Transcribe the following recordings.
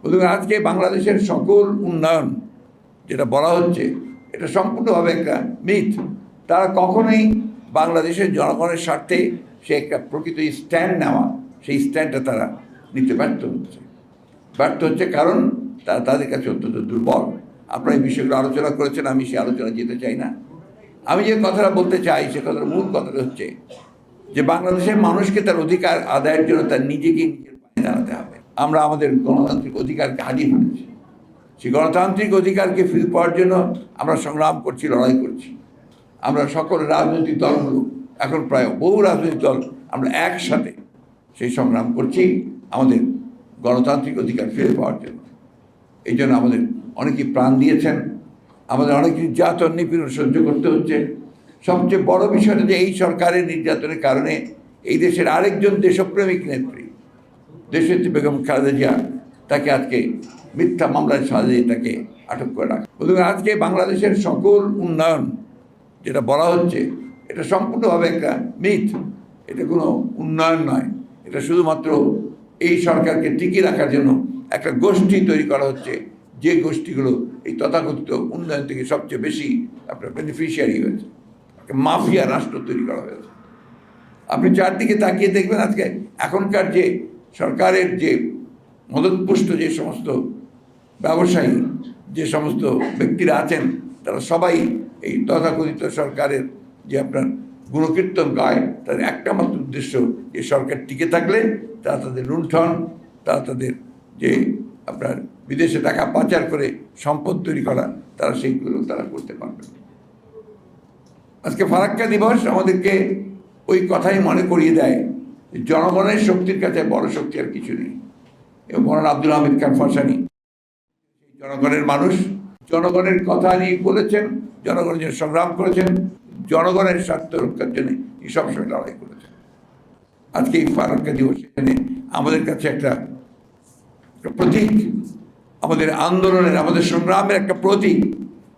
বন্ধুরা আজকে বাংলাদেশের সকল উন্নয়ন যেটা বলা হচ্ছে, এটা সম্পূর্ণভাবে একটা মিথ তারা কখনোই বাংলাদেশের জনগণের স্বার্থে সে একটা প্রকৃত স্ট্যান্ড নেওয়া, সেই স্ট্যান্ডটা তারা নিতে ব্যর্থ হচ্ছে। ব্যর্থ হচ্ছে কারণ তারা তাদের কাছে অত্যন্ত দুর্বল। আপনারা এই বিষয়গুলো আলোচনা করেছেন, আমি সে আলোচনা যেতে চাই না। আমি যে কথাটা বলতে চাই, সে কথার মূল কথাটা হচ্ছে যে, বাংলাদেশের মানুষকে তার অধিকার আদায়ের জন্য তার নিজেকে নিজের পায়ে দাঁড়াতে হবে। আমরা আমাদের গণতান্ত্রিক অধিকারকে হারিয়ে ফেলেছি। সেই গণতান্ত্রিক অধিকারকে ফিরে পাওয়ার জন্য আমরা সংগ্রাম করছি, লড়াই করছি। আমরা সকল রাজনৈতিক দলগুলো এখন প্রায় বহু রাজনৈতিক দল আমরা একসাথে সেই সংগ্রাম করছি আমাদের গণতান্ত্রিক অধিকার ফিরে পাওয়ার জন্য। এই জন্য আমাদের অনেকেই প্রাণ দিয়েছেন। আমাদের অনেক নির্যাতন, নিপীড়ন সহ্য করতে হচ্ছে। সবচেয়ে বড় বিষয়টা যে এই সরকারের নির্যাতনের কারণে এই দেশের আরেকজন দেশপ্রেমিক নেত্রী দেশনেত্রী বেগম খালেদা জিয়া তাকে আজকে মিথ্যা মামলায় সাজিয়ে তাকে আটক করে রাখা। বন্ধুরা আজকে বাংলাদেশের সকল উন্নয়ন যেটা বলা হচ্ছে, এটা সম্পূর্ণভাবে একটা মিথ। এটা কোনো উন্নয়ন নয়। এটা শুধুমাত্র এই সরকারকে টিকিয়ে রাখার জন্য একটা গোষ্ঠী তৈরি করা হচ্ছে। যে গোষ্ঠীগুলো এই তথাকথিত উন্নয়ন থেকে সবচেয়ে বেশি আপনার বেনিফিশিয়ারি হয়েছে। মাফিয়া রাষ্ট্র তৈরি করা হয়েছে। আপনি চারদিকে তাকিয়ে দেখবেন আজকে এখনকার যে সরকারের যে মদতপুষ্ট যে সমস্ত ব্যবসায়ী, যে সমস্ত ব্যক্তিরা আছেন, তারা সবাই এই তথাকথিত সরকারের যে আপনার গুণকীর্তন গায়, তাদের একটা মাত্র উদ্দেশ্য যে সরকার টিকে থাকলে তারা তাদের লুণ্ঠন, তারা তাদের যে আপনার বিদেশে টাকা পাচার করে সম্পদ তৈরি করা, তারা সেইগুলো তারা করতে পারবে। আজকে ফারাক্কা দিবস আমাদেরকে ওই কথাই মনে করিয়ে দেয় জনগণের শক্তির কাছে বড় শক্তি আর কিছু নেই। এবং মরান আব্দুল হামিদ খান ফসানি জনগণের মানুষ, জনগণের কথা নিয়ে বলেছেন, জনগণের জন্য সংগ্রাম করেছেন, জনগণের স্বার্থ রক্ষার জন্য এই সবসময় লড়াই করেছেন। আজকে এই ফারাক্কা দিবস, এখানে আমাদের কাছে একটা একটা প্রতীক, আমাদের আন্দোলনের, আমাদের সংগ্রামের একটা প্রতীক,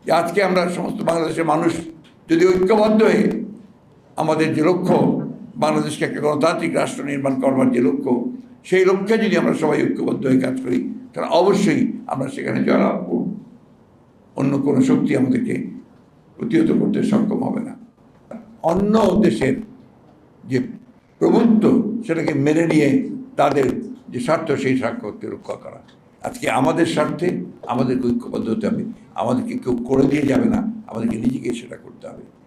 যে আজকে আমরা সমস্ত বাংলাদেশের মানুষ যদি ঐক্যবদ্ধ হয়ে আমাদের যে লক্ষ্য বাংলাদেশকে একটা গণতান্ত্রিক রাষ্ট্র নির্মাণ করবার যে লক্ষ্য, সেই লক্ষ্যে যদি আমরা সবাই ঐক্যবদ্ধ হয়ে কাজ করি, তাহলে অবশ্যই আমরা সেখানে জয়লাভ করব। অন্য কোনো শক্তি আমাদেরকে প্রতিহত করতে সক্ষম হবে না। অন্য দেশের যে প্রভুত্ব, সেটাকে মেনে নিয়ে তাদের যে স্বার্থ, সেই স্বার্থকে রক্ষা করা। আজকে আমাদের স্বার্থে, আমাদেরকে ঐক্যবদ্ধ হতে হবে। আমাদেরকে কেউ করে দিয়ে যাবে না। আমাদেরকে নিজেকে সেটা করতে হবে।